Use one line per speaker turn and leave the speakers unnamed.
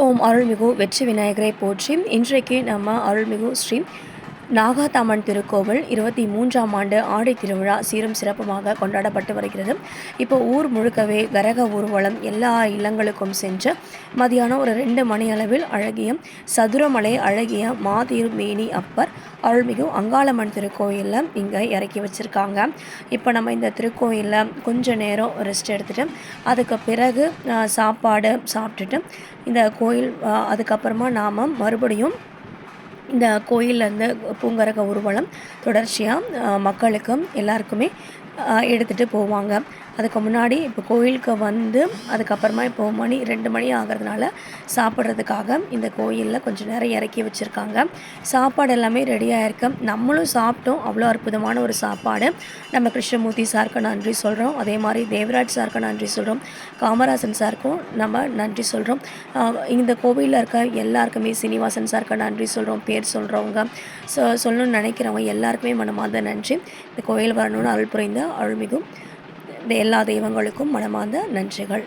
ஓம் அருள்மிகு வெற்றி விநாயகரை போற்றி. இன்றைக்கு நம்ம அருள்மிகு ஸ்ரீ நாகாத்தாமன் திருக்கோவில் இருபத்தி மூன்றாம் ஆண்டு ஆடை திருவிழா சீரும் சிறப்புமாக கொண்டாடப்பட்டு வருகிறது. இப்போ ஊர் முழுக்கவே கரக ஊர்வலம் எல்லா இல்லங்களுக்கும் சென்று மதியானம் ஒரு ரெண்டு மணி அளவில் அழகிய சதுரமலை அழகிய மாதிருமேனி அப்பர் அருள்மிகு அங்காளம்மன் திருக்கோயிலில் இங்கே இறக்கி வச்சுருக்காங்க. இப்போ நம்ம இந்த திருக்கோயிலில் கொஞ்ச நேரம் ரெஸ்ட் எடுத்துகிட்டு அதுக்கு பிறகு சாப்பாடு சாப்பிட்டுட்டு இந்த கோயில் அதுக்கப்புறமா நாம் மறுபடியும் இந்த கோயிலேருந்து பூங்கரக ஊர்வலம் தொடர்ச்சியாக மக்களுக்கும் எல்லாருக்குமே எடுத்துகிட்டு போவாங்க. அதுக்கு முன்னாடி இப்போ கோயிலுக்கு வந்து அதுக்கப்புறமா இப்போ மணி ரெண்டு மணி ஆகிறதுனால சாப்பிட்றதுக்காக இந்த கோயிலில் கொஞ்சம் நேரம் இறக்கி வச்சுருக்காங்க. சாப்பாடு எல்லாமே ரெடியாக இருக்கு. நம்மளும் சாப்பிட்டோம். அவ்வளோ அற்புதமான ஒரு சாப்பாடு. நம்ம கிருஷ்ணமூர்த்தி சாருக்கு நன்றி சொல்கிறோம் அதே மாதிரி தேவராஜ் சாருக்கு நன்றி சொல்கிறோம் காமராசன் சாருக்கும் நம்ம நன்றி சொல்கிறோம் இந்த கோவிலில் இருக்க எல்லாருக்குமே சீனிவாசன் சாருக்கு நன்றி சொல்கிறோம் பேர் சொல்கிறவங்க சொ சொல்லணும்னு நினைக்கிறவங்க எல்லாருக்குமே மனமார்ந்த நன்றி. இந்த கோயில் வரணும்னு அருள் புரிந்த அருள்மிகும் இந்த எல்லா தெய்வங்களுக்கும் மனமார்ந்த நன்றிகள்.